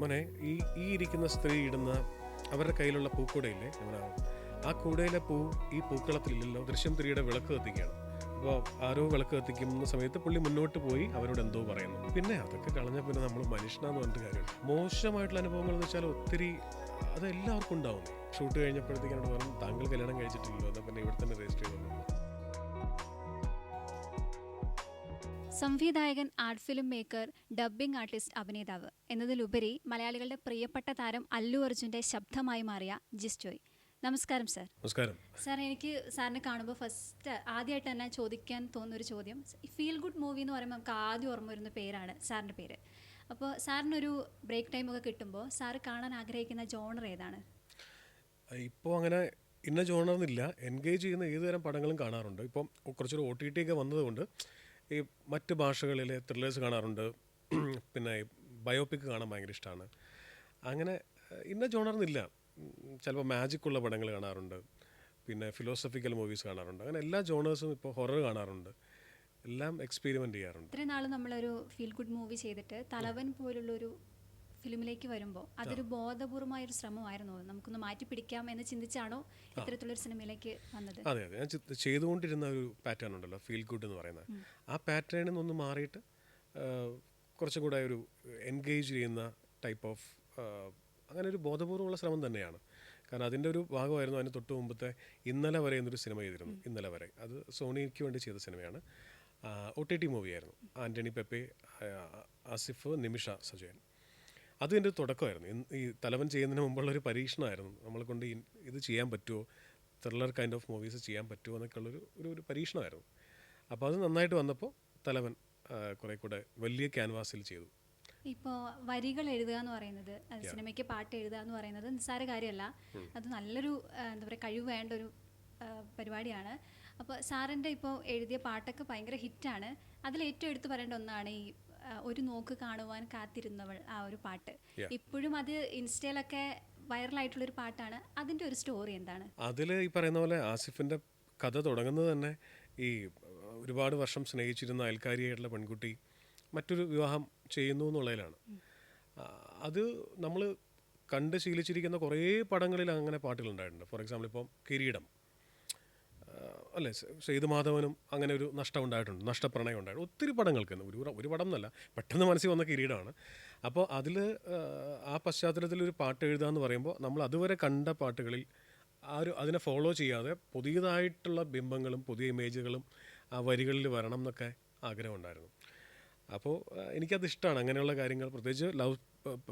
മോനെ ഈ ഈ ഇരിക്കുന്ന സ്ത്രീ ഇടുന്ന അവരുടെ കയ്യിലുള്ള പൂക്കൂടയില്ലേ നമ്മുടെ ആ കൂടയിലെ പൂ ഈ പൂക്കളത്തിലില്ലല്ലോ ദൃശ്യം ത്രീയുടെ വിളക്ക് കത്തിക്കുകയാണ്. അപ്പോൾ ആരോ വിളക്ക് കത്തിക്കുന്ന സമയത്ത് പുള്ളി മുന്നോട്ട് പോയി അവരോട് എന്തോ പറയുന്നു. പിന്നെ അതൊക്കെ കളഞ്ഞ പിന്നെ നമ്മൾ മനുഷ്യനാന്ന് പറഞ്ഞിട്ട് കാര്യം മോശമായിട്ടുള്ള അനുഭവങ്ങൾ എന്ന് വെച്ചാൽ ഒത്തിരി അത് എല്ലാവർക്കും ഉണ്ടാവും. ഷൂട്ട് കഴിഞ്ഞപ്പോഴത്തേക്കും എന്നോട് പറഞ്ഞു താങ്കൾ കല്യാണം കഴിച്ചിട്ടില്ലല്ലോ പിന്നെ ഇവിടെ തന്നെ രജിസ്റ്റർ ചെയ്തോളൂ. സംവിധായകൻ art film maker dubbing artist അഭിനേതാവ് എന്നതിലുപരി മലയാളികളുടെ പ്രിയപ്പെട്ട താരം അല്ലു അർജുന്റെ ശബ്ദമായി മാറിയ ജിസ്റ്റോയ്. നമസ്കാരം സർ. നമസ്കാരം. സാർ എനിക്ക് സാറിനെ കാണുമ്പോൾ ഫസ്റ്റ് ആദ്യമായിട്ട് തന്നെ ചോദിക്കാൻ തോന്നുന്ന ഒരു ചോദ്യം. ഫീൽ ഗുഡ് മൂവി എന്ന് പറയുമ്പോൾ നമുക്ക് ആദ്യം ഓർമ്മ വരുന്ന പേരാണ് സാറിന്റെ പേര്. അപ്പോൾ സാറിനൊരു ബ്രേക്ക് ടൈം ഒക്കെ കിട്ടുമ്പോൾ സാർ കാണാൻ ആഗ്രഹിക്കുന്ന ജോണർ ഏതാണ്? ഇപ്പോൾ അങ്ങനെ ഇന്ന ജോണർ എന്നില്ല എൻഗേജ് ചെയ്യുന്ന ഏതുതരം പടങ്ങളും കാണാറുണ്ട്. ഇപ്പം കുറച്ചൊരു ഒ ടി ടി ഒക്കെ വന്നതുകൊണ്ട് ഈ മറ്റ് ഭാഷകളിലെ ത്രില്ലേഴ്സ് കാണാറുണ്ട്. പിന്നെ ബയോപിക് കാണാൻ ഭയങ്കര ഇഷ്ടമാണ് അങ്ങനെ ഇന്ന ജോണർന്നില്ല ചിലപ്പോൾ മാജിക്കുള്ള പടങ്ങൾ കാണാറുണ്ട്. പിന്നെ ഫിലോസഫിക്കൽ മൂവീസ് കാണാറുണ്ട്. അങ്ങനെ എല്ലാ ജോണേഴ്സും ഇപ്പോൾ ഹൊറർ കാണാറുണ്ട്. എല്ലാം എക്സ്പെരിമെന്റ് ചെയ്യാറുണ്ട്. ഇത്രയും നാൾ നമ്മളൊരു ഫീൽ ഗുഡ് മൂവി ചെയ്തിട്ട് തലവൻ പോലുള്ളൊരു ഫിലിമിലേക്ക് വരുമ്പോൾ അതൊരു ബോധപൂർവമായ ഒരു ശ്രമമായിരുന്നു. നമുക്കൊന്ന് മാറ്റി പിടിക്കാം എന്ന് ചിന്തിച്ചാണോ ഇത്തരത്തിലൊരു സിനിമയിലേക്ക് വന്നത്? അതെ അതെ. ഞാൻ ചെയ്തുകൊണ്ടിരുന്ന ഒരു പാറ്റേൺ ഉണ്ടല്ലോ ഫീൽ ഗുഡ് എന്ന് പറയുന്നത്. ആ പാറ്റേണിൽ നിന്നൊന്ന് മാറിയിട്ട് കുറച്ചും കൂടെ ഒരു എൻഗേജ് ചെയ്യുന്ന ടൈപ്പ് ഓഫ് അങ്ങനെ ഒരു ബോധപൂർവമുള്ള ശ്രമം തന്നെയാണ്. കാരണം അതിന്റെ ഒരു ഭാഗമായിരുന്നു അതിന് തൊട്ട് മുമ്പത്തെ ഇന്നലെ വരെ എന്നൊരു സിനിമ ചെയ്തിരുന്നു. ഇന്നലെ വരെ. അത് സോണിക്ക് വേണ്ടി ചെയ്ത സിനിമയാണ്. ഒ ടി ടി മൂവിയായിരുന്നു ആന്റണി പെപ്പെ ആസിഫ് നിമിഷ സജയൻ. അത് എന്റെ തുടക്കമായിരുന്നു. ഈ തലവൻ ചെയ്യുന്നതിന് മുമ്പുള്ള ഒരു പരീക്ഷണമായിരുന്നു. നമ്മളെ കൊണ്ട് ഇത് ചെയ്യാൻ പറ്റുമോ ത്രില്ലർ കൈൻഡ് ഓഫ് മൂവീസ് ചെയ്യാൻ പറ്റുമോ എന്നൊക്കെ ഉള്ളൊരു ഒരു ഒരു പരീക്ഷണമായിരുന്നു. അപ്പോൾ അത് നന്നായിട്ട് വന്നപ്പോൾ തലവൻ കുറേ കൂടെ വലിയ ക്യാൻവാസിൽ ചെയ്തു. ഇപ്പോൾ വരികൾ എഴുതുക എന്ന് പറയുന്നത് സിനിമയ്ക്ക് പാട്ട് എഴുതുക എന്ന് പറയുന്നത് നിസ്സാര കാര്യമല്ല. അത് നല്ലൊരു എന്താ പറയുക കഴിവ് വേണ്ട ഒരു പരിപാടിയാണ്. അപ്പോൾ സാറിന്റെ ഇപ്പോൾ എഴുതിയ പാട്ടൊക്കെ ഭയങ്കര ഹിറ്റാണ്. അതിൽ ഏറ്റവും എടുത്തു പറയേണ്ട ഒന്നാണ് ഈ ഒരു നോക്ക് കാണുവാൻ കാത്തിരുന്നവൾ ആ ഒരു പാട്ട്. ഇപ്പോഴും അത് ഇൻസ്റ്റയിലൊക്കെ വൈറലായിട്ടുള്ള ഒരു പാട്ടാണ്. അതിന്റെ ഒരു സ്റ്റോറി എന്താണ്? അതിൽ ഈ പറയുന്ന പോലെ ആസിഫിന്റെ കഥ തുടങ്ങുന്നത് തന്നെ ഈ ഒരുപാട് വർഷം സ്നേഹിച്ചിരുന്ന അയൽക്കാരിയായിട്ടുള്ള പെൺകുട്ടി മറ്റൊരു വിവാഹം ചെയ്യുന്നു എന്നുള്ളതിലാണ്. അത് നമ്മൾ കണ്ട് ശീലിച്ചിരിക്കുന്ന കുറേ പടങ്ങളിൽ അങ്ങനെ പാട്ടുകൾ ഉണ്ടായിട്ടുണ്ട് ഫോർ എക്സാമ്പിൾ ഇപ്പം കിരീടം. അല്ലേ? സെയ്ത് മാധവനും അങ്ങനെ ഒരു നഷ്ടം ഉണ്ടായിട്ടുണ്ട്. നഷ്ടപ്രണയം ഉണ്ടായിട്ടുണ്ട് ഒത്തിരി പടങ്ങൾക്ക് ഒരു ഒരു പടം എന്നല്ല. പെട്ടെന്ന് മനസ്സിൽ വന്ന കിരീടമാണ് അപ്പോൾ അതിൽ ആ പശ്ചാത്തലത്തിൽ ഒരു പാട്ട് എഴുതുക എന്ന് പറയുമ്പോൾ നമ്മൾ അതുവരെ കണ്ട പാട്ടുകളിൽ ആ ഒരു അതിനെ ഫോളോ ചെയ്യാതെ പുതിയതായിട്ടുള്ള ബിംബങ്ങളും പുതിയ ഇമേജുകളും ആ വരികളിൽ വരണം എന്നൊക്കെ ആഗ്രഹമുണ്ടായിരുന്നു അപ്പോൾ എനിക്കത് ഇഷ്ടമാണ് അങ്ങനെയുള്ള കാര്യങ്ങൾ. പ്രത്യേകിച്ച് ലവ്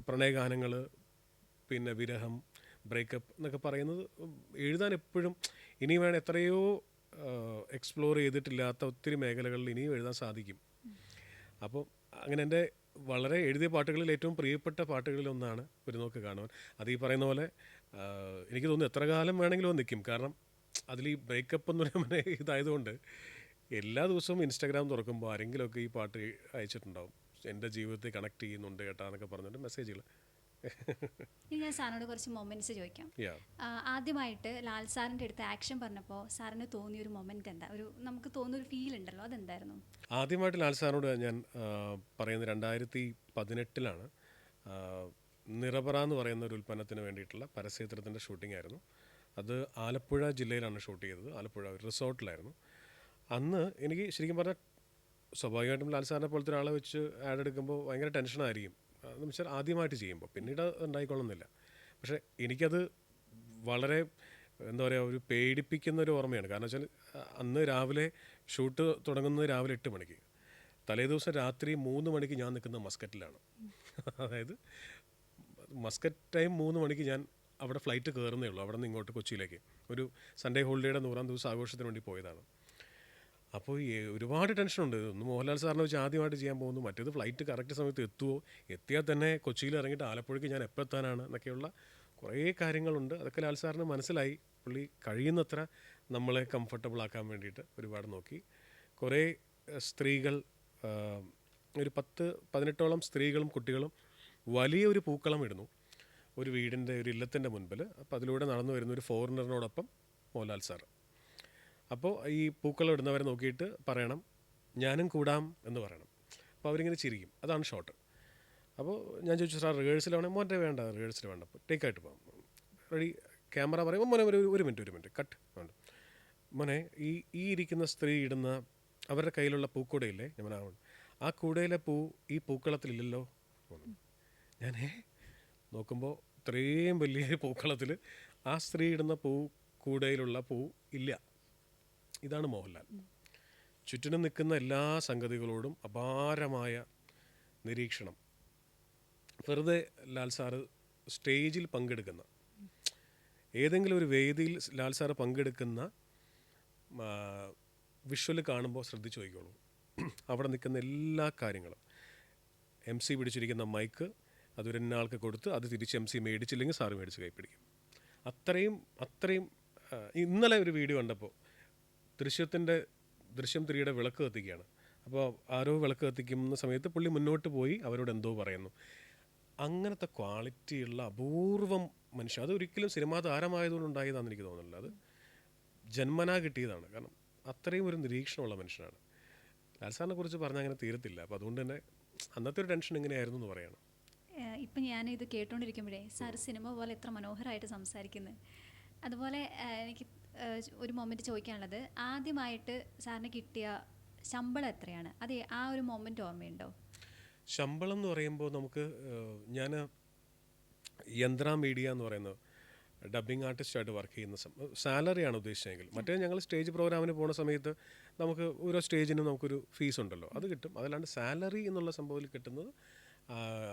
പ്രണയഗാനങ്ങൾ പിന്നെ വിരഹം ബ്രേക്കപ്പ് എന്നൊക്കെ പറയുന്നത് എഴുതാൻ എപ്പോഴും ഇനി വേണം എത്രയോ എക്സ്പ്ലോർ ചെയ്തിട്ടില്ലാത്ത ഒത്തിരി മേഖലകളിൽ ഇനിയും എഴുതാൻ സാധിക്കും. അപ്പോൾ അങ്ങനെ എന്റെ വളരെ എഴുതിയ പാട്ടുകളിൽ ഏറ്റവും പ്രിയപ്പെട്ട പാട്ടുകളിലൊന്നാണ് ഒരു നോക്ക് കാണുവാൻ. അത് ഈ പറയുന്ന പോലെ എനിക്ക് തോന്നുന്നു എത്ര കാലം വേണമെങ്കിലും നിൽക്കും. കാരണം അതിൽ ഈ ബ്രേക്കപ്പ് എന്ന് പറയുമ്പോൾ ഇതായതുകൊണ്ട് എല്ലാ ദിവസവും ഇൻസ്റ്റാഗ്രാം തുറക്കുമ്പോൾ ആരെങ്കിലുമൊക്കെ ഈ പാട്ട് അയച്ചിട്ടുണ്ടാവും. എന്റെ ജീവിതത്തെ കണക്ട് ചെയ്യുന്നുണ്ട് കേട്ടാ എന്നൊക്കെ പറഞ്ഞിട്ട് മെസ്സേജുകൾ. ഇനി ഞാൻ സാറിനോട് കുറച്ച് മൊമെന്റ്സ് ചോദിക്കാം. ആദ്യമായിട്ട് ലാൽ സാറിന്റെ അടുത്ത് ആക്ഷൻ പറഞ്ഞപ്പോൾ സാറിന് തോന്നിയ ഒരു മൊമെന്റ് എന്താ? ഒരു നമുക്ക് തോന്നുന്ന ഒരു ഫീൽ ഉണ്ടല്ലോ അതെന്തായിരുന്നു? ആദ്യമായിട്ട് ലാൽ സാറിനോട് ഞാൻ പറയുന്നത് രണ്ടായിരത്തി പതിനെട്ടിലാണ്. നിറപറ എന്ന് പറയുന്ന ഒരു ഉൽപ്പന്നത്തിന് വേണ്ടിയിട്ടുള്ള പരസ്യചിത്രത്തിന്റെ ഷൂട്ടിംഗ് ആയിരുന്നു. അത് ആലപ്പുഴ ജില്ലയിലാണ് ഷൂട്ട് ചെയ്തത്. ആലപ്പുഴ ഒരു റിസോർട്ടിലായിരുന്നു. അന്ന് എനിക്ക് ശരിക്കും പറഞ്ഞാൽ സ്വാഭാവികമായിട്ടും ലാൽ സാറിനെ പോലത്തെ ഒരാളെ വെച്ച് ആഡ് എടുക്കുമ്പോൾ ഭയങ്കര ടെൻഷനായിരിക്കും എന്ന് വെച്ചാൽ ആദ്യമായിട്ട് ചെയ്യുമ്പോൾ. പിന്നീട് ഉണ്ടായിക്കൊള്ളുന്നില്ല. പക്ഷേ എനിക്കത് വളരെ എന്താ പറയുക ഒരു പേടിപ്പിക്കുന്ന ഒരു ഓർമ്മയാണ്. കാരണം വെച്ചാൽ അന്ന് രാവിലെ ഷൂട്ട് തുടങ്ങുന്നത് രാവിലെ എട്ട് മണിക്ക്. തലേദിവസം രാത്രി മൂന്ന് മണിക്ക് ഞാൻ നിൽക്കുന്ന മസ്കറ്റിലാണ്. അതായത് മസ്കറ്റ് ടൈം മൂന്ന് മണിക്ക് ഞാൻ അവിടെ ഫ്ലൈറ്റ് കയറുന്നേ ഉള്ളൂ. അവിടെ നിന്ന് ഇങ്ങോട്ട് കൊച്ചിയിലേക്ക്. ഒരു സൺഡേ ഹോളിഡേയുടെ നൂറാം ദിവസം ആഘോഷത്തിന് വേണ്ടി പോയതാണ്. അപ്പോൾ ഈ ഒരുപാട് ടെൻഷനുണ്ട്. ഒന്ന് മോഹൻലാൽ സാറിനെ വെച്ച് ആദ്യമായിട്ട് ചെയ്യാൻ പോകുന്നു. മറ്റേത് ഫ്ലൈറ്റ് കറക്റ്റ് സമയത്ത് എത്തുമോ എത്തിയാൽ തന്നെ കൊച്ചിയിൽ ഇറങ്ങിയിട്ട് ആലപ്പുഴയ്ക്ക് ഞാൻ എപ്പോൾ എത്താനാണ് എന്നൊക്കെയുള്ള കുറേ കാര്യങ്ങളുണ്ട്. അതൊക്കെ ലാൽ സാറിന് മനസ്സിലായി. പുള്ളി കഴിയുന്നത്ര നമ്മളെ കംഫർട്ടബിൾ ആക്കാൻ വേണ്ടിയിട്ട് ഒരുപാട് നോക്കി. കുറേ സ്ത്രീകൾ ഒരു പത്ത് പതിനെട്ടോളം സ്ത്രീകളും കുട്ടികളും വലിയൊരു പൂക്കളം ഇടുന്നു. ഒരു വീടിന്റെ ഒരു ഇല്ലത്തിന്റെ മുൻപിൽ അപ്പോൾ അതിലൂടെ നടന്നു വരുന്ന ഒരു ഫോറിനറിനോടൊപ്പം മോഹൻലാൽ സാർ അപ്പോൾ ഈ പൂക്കൾ ഇടുന്നവരെ നോക്കിയിട്ട് പറയണം ഞാനും കൂടാം എന്ന് പറയണം. അപ്പോൾ അവരിങ്ങനെ ചിരിക്കും. അതാണ് ഷോട്ട് അപ്പോൾ ഞാൻ ചോദിച്ചു സാർ റിഹേഴ്സൽ വേണേ? മോന്റെ വേണ്ട റിഹേഴ്സൽ വേണ്ട. അപ്പോൾ ടേക്കായിട്ട് പോകാം റെഡി ക്യാമറ പറയുമ്പോൾ മോനെ ഒരു ഒരു മിനിറ്റ് ഒരു മിനിറ്റ് കട്ട് വേണ്ട. മോനെ ഈ ഈ ഇരിക്കുന്ന സ്ത്രീ ഇടുന്ന അവരുടെ കയ്യിലുള്ള പൂക്കൂടയില്ലേ? ഞാൻ ആ കൂടയിലെ പൂ ഈ പൂക്കളത്തിലില്ലല്ലോ? ഞാനേ നോക്കുമ്പോൾ ഇത്രയും വലിയ പൂക്കളത്തിൽ ആ സ്ത്രീ ഇടുന്ന പൂ കൂടയിലുള്ള പൂ ഇല്ല. ഇതാണ് മോഹൻലാൽ. ചുറ്റിനും നിൽക്കുന്ന എല്ലാ സംഗതികളോടും അപാരമായ നിരീക്ഷണം. വെറുതെ ലാൽ സാറ് സ്റ്റേജിൽ പങ്കെടുക്കുന്ന ഏതെങ്കിലും ഒരു വേദിയിൽ ലാൽ സാറ് പങ്കെടുക്കുന്ന വിഷ്വൽ കാണുമ്പോൾ ശ്രദ്ധിച്ചു നോക്കിക്കോളൂ അവിടെ നിൽക്കുന്ന എല്ലാ കാര്യങ്ങളും. എം സി പിടിച്ചിരിക്കുന്ന മൈക്ക് അതൊരു ആൾക്ക് കൊടുത്ത് അത് തിരിച്ച് എം സി മേടിച്ചില്ലെങ്കിൽ സാറ് മേടിച്ച് കൈപ്പിടിക്കും അത്രയും അത്രയും ഇന്നലെ ഒരു വീഡിയോ കണ്ടപ്പോൾ ദൃശ്യത്തിന്റെ ദൃശ്യം ത്രീയുടെ വിളക്ക് കത്തിക്കുകയാണ്. അപ്പോൾ ആരോ വിളക്ക് കത്തിക്കുന്ന സമയത്ത് പുള്ളി മുന്നോട്ട് പോയി അവരോട് എന്തോ പറയുന്നു. അങ്ങനത്തെ ക്വാളിറ്റിയുള്ള അപൂർവം മനുഷ്യൻ അത് ഒരിക്കലും സിനിമാ താരമായതുകൊണ്ട് ഉണ്ടായതാണെന്ന് എനിക്ക് തോന്നുന്നില്ല. അത് ജന്മനാ കിട്ടിയതാണ്. കാരണം അത്രയും ഒരു നിരീക്ഷണമുള്ള മനുഷ്യനാണ്. ലാൽസാറിനെ കുറിച്ച് പറഞ്ഞാൽ അങ്ങനെ തീരത്തില്ല. അപ്പോൾ അതുകൊണ്ട് തന്നെ അന്നത്തെ ഒരു ടെൻഷൻ എങ്ങനെയായിരുന്നു എന്ന് പറയണം. ഇപ്പം ഞാൻ ഇത് കേട്ടുകൊണ്ടിരിക്കുമ്പോഴേ സാർ സിനിമ പോലെ എത്ര മനോഹരമായിട്ട് സംസാരിക്കുന്നത് അതുപോലെ എനിക്ക് ഒരു മൊമെന്റ് ചോദിക്കാനുള്ളത് ആദ്യമായിട്ട് സാറിന് കിട്ടിയ ശമ്പളം എത്രയാണ്? അതെ ആ ഒരു മൊമെന്റ് ഓർമ്മയുണ്ടോ? ശമ്പളം എന്ന് പറയുമ്പോൾ നമുക്ക് ഞാൻ യന്ത്ര മീഡിയ എന്ന് പറയുന്നത് ഡബ്ബിംഗ് ആർട്ടിസ്റ്റായിട്ട് വർക്ക് ചെയ്യുന്ന സാലറിയാണ് ഉദ്ദേശിച്ചതെങ്കിൽ. മറ്റേ ഞങ്ങൾ സ്റ്റേജ് പ്രോഗ്രാമിന് പോകുന്ന സമയത്ത് നമുക്ക് ഓരോ സ്റ്റേജിനും നമുക്കൊരു ഫീസ് ഉണ്ടല്ലോ. അത് കിട്ടും. അതല്ലാണ്ട് സാലറി എന്നുള്ള സംഭവത്തിൽ കിട്ടുന്നത്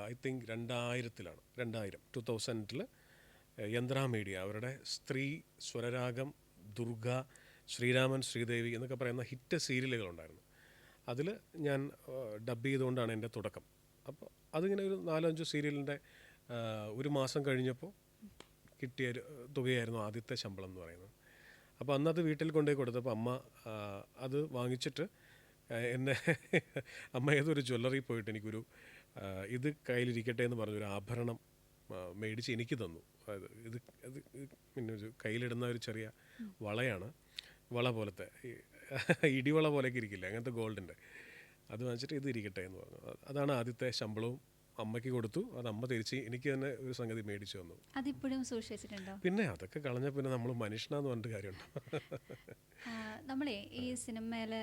ഐ തിങ്ക് രണ്ടായിരത്തിലാണ്. രണ്ടായിരം. ടു തൗസൻഡിൽ യന്ത്ര മീഡിയ. അവരുടെ സ്ത്രീ സ്വരരാഗം ദുർഗ ശ്രീരാമൻ ശ്രീദേവി എന്നൊക്കെ പറയുന്ന ഹിറ്റ് സീരിയലുകളുണ്ടായിരുന്നു. അതിൽ ഞാൻ ഡബ് ചെയ്തുകൊണ്ടാണ് എന്റെ തുടക്കം. അപ്പോൾ അതിങ്ങനെ ഒരു നാലഞ്ച് സീരിയലിന്റെ ഒരു മാസം കഴിഞ്ഞപ്പോൾ കിട്ടിയ ഒരു തുകയായിരുന്നു ആദ്യത്തെ ശമ്പളം എന്ന് പറയുന്നത്. അപ്പോൾ അന്നത് വീട്ടിൽ കൊണ്ടുപോയി കൊടുത്തപ്പോൾ അമ്മ അത് വാങ്ങിച്ചിട്ട് എന്നെ അമ്മ ഏതൊരു ജ്വല്ലറി പോയിട്ട് എനിക്കൊരു ഇത് കയ്യിലിരിക്കട്ടെ എന്ന് പറഞ്ഞൊരു ആഭരണം മേടിച്ച് എനിക്ക് തന്നു. അതായത് ഇത് അത് പിന്നെ ഒരു കയ്യിലിടുന്ന ഒരു ചെറിയ വളയാണ്. വള പോലത്തെ ഇടിവള പോലെയൊക്കെ ഇരിക്കില്ല അങ്ങനത്തെ ഗോൾഡിന്റെ. അത് വാങ്ങിച്ചിട്ട് ഇത് ഇരിക്കട്ടെ എന്ന് പറഞ്ഞു. അതാണ് ആദ്യത്തെ ശമ്പളവും അമ്മയ്ക്ക് കൊടുത്തു. അത് അമ്മ തിരിച്ച് എനിക്ക് തന്നെ ഒരു സംഗതി മേടിച്ചു വന്നു അതിപ്പോഴും സൂക്ഷിച്ചിട്ടുണ്ടോ? പിന്നെ അതൊക്കെ കളഞ്ഞ പിന്നെ നമ്മൾ മനുഷ്യനാന്ന് പറഞ്ഞിട്ട് കാര്യമുണ്ട്? നമ്മളെ ഈ സിനിമയിൽ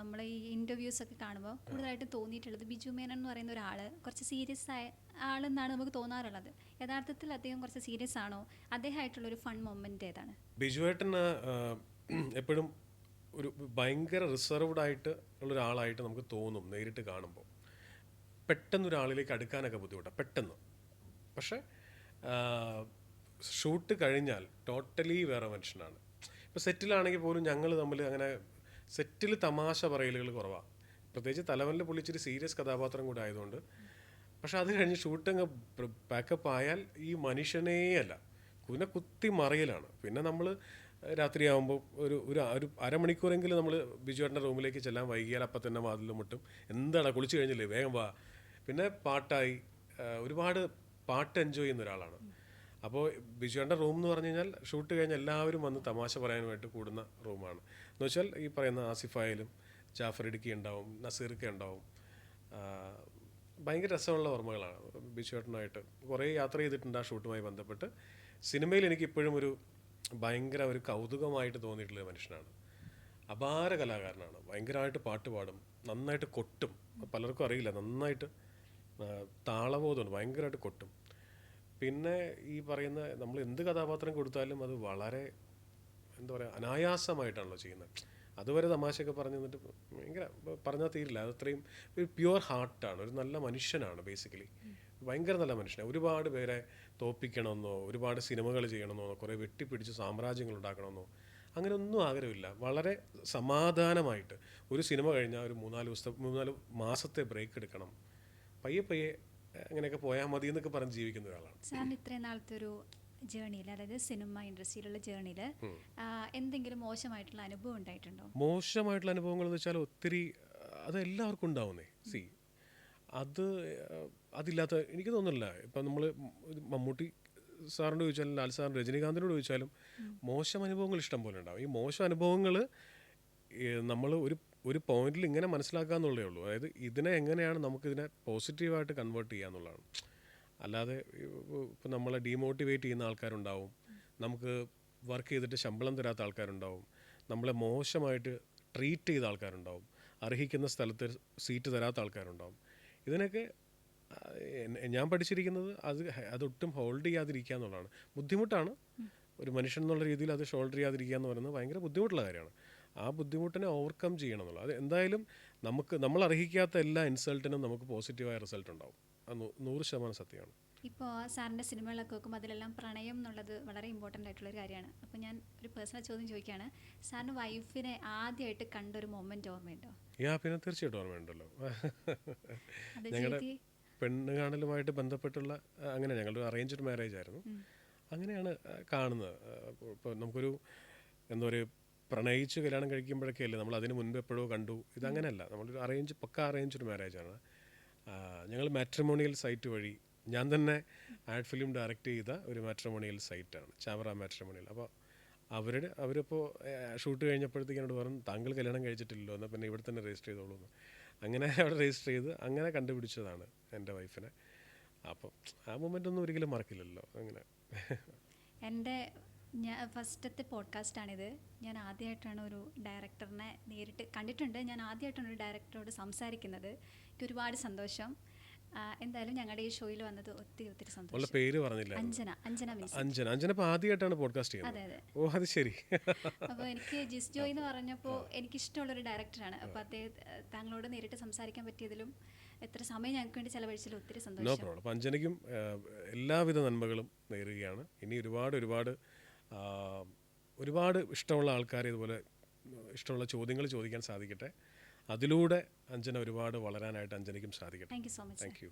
നമ്മളെ ഈ ഇന്റർവ്യൂസ് ഒക്കെ കാണുമ്പോൾ കൂടുതലായിട്ട് തോന്നിയിട്ടുള്ളത് ബിജു മേനൻ എന്ന് പറയുന്ന ഒരാൾ കുറച്ച് സീരിയസ് ആയ ആളെന്നാണ് നമുക്ക് തോന്നാറുള്ളത്. യഥാർത്ഥത്തിൽ അദ്ദേഹം കുറച്ച് സീരിയസ് ആണോ? അദ്ദേഹമായിട്ടുള്ള ഒരു ഫൺ മൊമെന്റ് ഏതാണ്? ബിജുവേട്ടന് എപ്പോഴും ഒരു ഭയങ്കര റിസർവ്ഡ് ആയിട്ട് ഉള്ള ഒരാളായിട്ട് നമുക്ക് തോന്നും നേരിട്ട് കാണുമ്പോൾ പെട്ടെന്ന് ഒരാളിലേക്ക് അടുക്കാനൊക്കെ ബുദ്ധിമുട്ടാണ് പെട്ടെന്ന്. പക്ഷേ ഷൂട്ട് കഴിഞ്ഞാൽ ടോട്ടലി വേറെ മനുഷ്യനാണ്. ഇപ്പോൾ സെറ്റിലാണെങ്കിൽ പോലും ഞങ്ങൾ തമ്മിൽ അങ്ങനെ സെറ്റിൽ തമാശ പറയലുകൾ കുറവാണ് പ്രത്യേകിച്ച് തലവനിൽ പുള്ളിച്ചിരി സീരിയസ് കഥാപാത്രം കൂടെ ആയതുകൊണ്ട്. പക്ഷെ അത് കഴിഞ്ഞ് ഷൂട്ടിങ് പാക്കപ്പ് ആയാൽ ഈ മനുഷ്യനേ അല്ല. പിന്നെ കുത്തി മറിയലാണ്. പിന്നെ നമ്മൾ രാത്രിയാകുമ്പോൾ ഒരു ഒരു ഒരു അരമണിക്കൂറെങ്കിലും നമ്മൾ ബിജുവേട്ടന്റെ റൂമിലേക്ക് ചെല്ലാൻ വൈകിയാൽ അപ്പം തന്നെ വാതിലും മുട്ടും. എന്താണ് കുളിച്ച് കഴിഞ്ഞില്ലേ? വേഗം വാ. പിന്നെ പാട്ടായി ഒരുപാട് പാട്ട് എൻജോയ് ചെയ്യുന്ന ഒരാളാണ്. അപ്പോൾ ബിജുവിന്റെ റൂം എന്ന് പറഞ്ഞു കഴിഞ്ഞാൽ ഷൂട്ട് കഴിഞ്ഞ് എല്ലാവരും വന്ന് തമാശ പറയാനുമായിട്ട് കൂടുന്ന റൂമാണ് എന്ന് വെച്ചാൽ ഈ പറയുന്ന ആസിഫായാലും ജാഫർ ഇടുക്കി ഉണ്ടാവും നസീർക്ക് ഉണ്ടാവും. ഭയങ്കര രസമുള്ള ഓർമ്മകളാണ്. ബിജുവേട്ടനായിട്ട് കുറേ യാത്ര ചെയ്തിട്ടുണ്ട് ആ ഷൂട്ടുമായി ബന്ധപ്പെട്ട്. സിനിമയിൽ എനിക്ക് ഇപ്പോഴും ഒരു ഭയങ്കര ഒരു കൗതുകമായിട്ട് തോന്നിയിട്ടുള്ള മനുഷ്യനാണ്. അപാര കലാകാരനാണ്. ഭയങ്കരമായിട്ട് പാട്ട് പാടും നന്നായിട്ട് കൊട്ടും. പലർക്കും അറിയില്ല നന്നായിട്ട് താളബോധമുണ്ട്. ഭയങ്കരമായിട്ട് കൊട്ടും. പിന്നെ ഈ പറയുന്ന നമ്മൾ എന്ത് കഥാപാത്രം കൊടുത്താലും അത് വളരെ എന്താ പറയുക അനായാസമായിട്ടാണല്ലോ ചെയ്യുന്നത്. അതുവരെ തമാശയൊക്കെ പറഞ്ഞു തന്നിട്ട് ഭയങ്കര പറഞ്ഞാൽ തീരില്ല. അതത്രയും ഒരു പ്യുവർ ഹാർട്ടാണ്. ഒരു നല്ല മനുഷ്യനാണ് ബേസിക്കലി. ഭയങ്കര നല്ല മനുഷ്യനാണ്. ഒരുപാട് പേരെ തോപ്പിക്കണമെന്നോ ഒരുപാട് സിനിമകൾ ചെയ്യണമെന്നോ കുറേ വെട്ടിപ്പിടിച്ച് സാമ്രാജ്യങ്ങൾ ഉണ്ടാക്കണമെന്നോ അങ്ങനെയൊന്നും ആഗ്രഹമില്ല. വളരെ സമാധാനമായിട്ട് ഒരു സിനിമ കഴിഞ്ഞാൽ ഒരു മൂന്നാൽ ദിവസത്തെ മൂന്നാൽ മാസത്തെ ബ്രേക്ക് എടുക്കണം. പയ്യെ പയ്യെ അങ്ങനെയൊക്കെ പോയാൽ മതി എന്നൊക്കെ പറഞ്ഞ് ജീവിക്കുന്ന ഒരാളാണ്. സാറിന് ഇത്രയും നാളത്തെ ഒരു ജേണിയിൽ അതായത് സിനിമ ഇൻഡസ്ട്രിയിലുള്ള ജേണിയിൽ എന്തെങ്കിലും മോശമായിട്ടുള്ള അനുഭവം ഉണ്ടായിട്ടുണ്ടോ? മോശമായിട്ടുള്ള അനുഭവങ്ങൾ എന്ന് വെച്ചാൽ ഒത്തിരി അത് എല്ലാവർക്കും ഉണ്ടാവുന്നേ. സി അത് അതില്ലാത്ത എനിക്ക് തോന്നുന്നില്ല. ഇപ്പം നമ്മൾ മമ്മൂട്ടി സാറിനോട് ചോദിച്ചാലും ലാൽ സാറിന് രജനീകാന്തിനോട് ചോദിച്ചാലും മോശം അനുഭവങ്ങൾ ഇഷ്ടം പോലെ ഉണ്ടാവും. ഈ മോശം അനുഭവങ്ങൾ നമ്മൾ ഒരു ഒരു പോയിന്റിൽ ഇങ്ങനെ മനസ്സിലാക്കുക എന്നുള്ളേ ഉള്ളൂ. അതായത് ഇതിനെ എങ്ങനെയാണ് നമുക്ക് ഇതിനെ പോസിറ്റീവായിട്ട് കൺവേർട്ട് ചെയ്യുക എന്നുള്ളതാണ്. അല്ലാതെ ഇപ്പം നമ്മളെ ഡീമോട്ടിവേറ്റ് ചെയ്യുന്ന ആൾക്കാരുണ്ടാവും. നമുക്ക് വർക്ക് ചെയ്തിട്ട് ശമ്പളം തരാത്ത ആൾക്കാരുണ്ടാവും. നമ്മളെ മോശമായിട്ട് ട്രീറ്റ് ചെയ്ത ആൾക്കാരുണ്ടാവും. അർഹിക്കുന്ന സ്ഥലത്ത് സീറ്റ് തരാത്ത ആൾക്കാരുണ്ടാവും. ഇതിനൊക്കെ ഞാൻ പഠിച്ചിരിക്കുന്നത് അത് അതൊട്ടും ഹോൾഡ് ചെയ്യാതിരിക്കുക എന്നുള്ളതാണ്. ബുദ്ധിമുട്ടാണ്. ഒരു മനുഷ്യൻ എന്നുള്ള രീതിയിൽ അത് ഷോൾഡർ ചെയ്യാതിരിക്കുക എന്ന് പറയുന്നത് ഭയങ്കര ബുദ്ധിമുട്ടുള്ള കാര്യമാണ്. ആ ബുദ്ധിമുട്ടിനെ ഓവർകം ചെയ്യണം എന്നുള്ളത് അത് എന്തായാലും നമുക്ക് നമ്മൾ അർഹിക്കാത്ത എല്ലാ ഇൻസൾട്ടിനും നമുക്ക് പോസിറ്റീവായ റിസൾട്ട് ഉണ്ടാവും. അത് നൂറ് ശതമാനം സത്യമാണ്. ഇപ്പോൾ സാറിന്റെ സിനിമകളൊക്കെ നോക്കുമ്പോൾ അതിലെല്ലാം പ്രണയം എന്നുള്ളത് വളരെ ഇമ്പോർട്ടന്റ് ആയിട്ടുള്ളൊരു കാര്യമാണ്. അപ്പോൾ ഞാൻ ഒരു പേഴ്സണൽ ചോദ്യം ചോദിക്കുകയാണ് സാറിന് വൈഫിനെ ആദ്യമായിട്ട് കണ്ടൊരു മൊമെന്റ് ഓർമ്മയുണ്ടോ? യാ പിന്നെ തീർച്ചയായിട്ടും ഓർമ്മയുണ്ടല്ലോ. ഞങ്ങളുടെ പെണ്ണ് കാണലുമായിട്ട് ബന്ധപ്പെട്ടുള്ള അങ്ങനെ ഞങ്ങളുടെ അറേഞ്ച്ഡ് മാരേജ് ആയിരുന്നു. അങ്ങനെയാണ് കാണുന്നത്. ഇപ്പോൾ നമുക്കൊരു എന്താ പറയുക പ്രണയിച്ച് കല്യാണം കഴിക്കുമ്പോഴൊക്കെ അല്ലേ നമ്മൾ അതിന് മുൻപ് എപ്പോഴോ കണ്ടു? ഇതങ്ങനെയല്ല നമ്മളൊരു അറേഞ്ച് പക്ക അറേഞ്ച് ഒരു മാരേജാണ് ഞങ്ങൾ മാട്രിമോണിയൽ സൈറ്റ് വഴി ഞാൻ തന്നെ ആഡ് ഫിലിം ഡയറക്റ്റ് ചെയ്ത ഒരു മാട്രിമോണിയൽ സൈറ്റാണ് ചാമറ മാട്രിമോണിയൽ അപ്പോൾ അവരുടെ അവരിപ്പോൾ ഷൂട്ട് കഴിഞ്ഞപ്പോഴത്തേക്ക് എന്നോട് പറഞ്ഞു താങ്കൾ കല്യാണം കഴിച്ചിട്ടില്ലല്ലോ എന്നാൽ പിന്നെ ഇവിടെ തന്നെ രജിസ്റ്റർ ചെയ്തോളൂ എന്ന്. അങ്ങനെ അവിടെ രജിസ്റ്റർ ചെയ്ത് അങ്ങനെ കണ്ടുപിടിച്ചതാണ് എന്റെ വൈഫിനെ അപ്പം ആ മൊമെന്റ് ഒന്നും ഒരിക്കലും മറക്കില്ലല്ലോ അങ്ങനെ. എന്റെ ഞാൻ ഫസ്റ്റത്തെ പോഡ്കാസ്റ്റാണിത്. ഞാൻ ആദ്യമായിട്ടാണ് ഒരു ഡയറക്ടറിനെ നേരിട്ട് കണ്ടിട്ടുണ്ട്. ഞാൻ ആദ്യമായിട്ടാണ് ഒരു ഡയറക്ടറോട് സംസാരിക്കുന്നത്. എനിക്ക് ഒരുപാട് സന്തോഷം. എന്തായാലും ഞങ്ങളുടെ ഈ ഷോയിൽ വന്നത് ഒത്തിരി ഒത്തിരി സന്തോഷം. പേര് പറഞ്ഞില്ല അഞ്ജന അഞ്ജന അഞ്ജന. അഞ്ജന ഇപ്പോൾ ആദ്യമായിട്ടാണ് പോഡ്കാസ്റ്റ് ചെയ്യുന്നത്. അതെ അതെ. ഓ അത് ശരി. അപ്പോൾ എനിക്ക് ജിസ് ജോയ് എന്ന് പറഞ്ഞപ്പോൾ എനിക്കിഷ്ടമുള്ളൊരു ഡയറക്ടറാണ്. അപ്പോൾ അദ്ദേഹം താങ്കളോട് നേരിട്ട് സംസാരിക്കാൻ പറ്റിയതിലും എത്ര സമയം ഞങ്ങൾക്ക് വേണ്ടി ചിലവഴിച്ചാലും ഒത്തിരി നോ സന്തോഷം. പ്രോബ്ലം. അപ്പം അഞ്ജനയ്ക്കും എല്ലാവിധ നന്മകളും നേരുകയാണ്. ഇനി ഒരുപാട് ഒരുപാട് ഒരുപാട് ഇഷ്ടമുള്ള ആൾക്കാർ ഇതുപോലെ ഇഷ്ടമുള്ള ചോദ്യങ്ങൾ ചോദിക്കാൻ സാധിക്കട്ടെ. അതിലൂടെ അഞ്ജന ഒരുപാട് വളരാനായിട്ട് അഞ്ജനയ്ക്കും സാധിക്കട്ടെ. Thank you so much thank you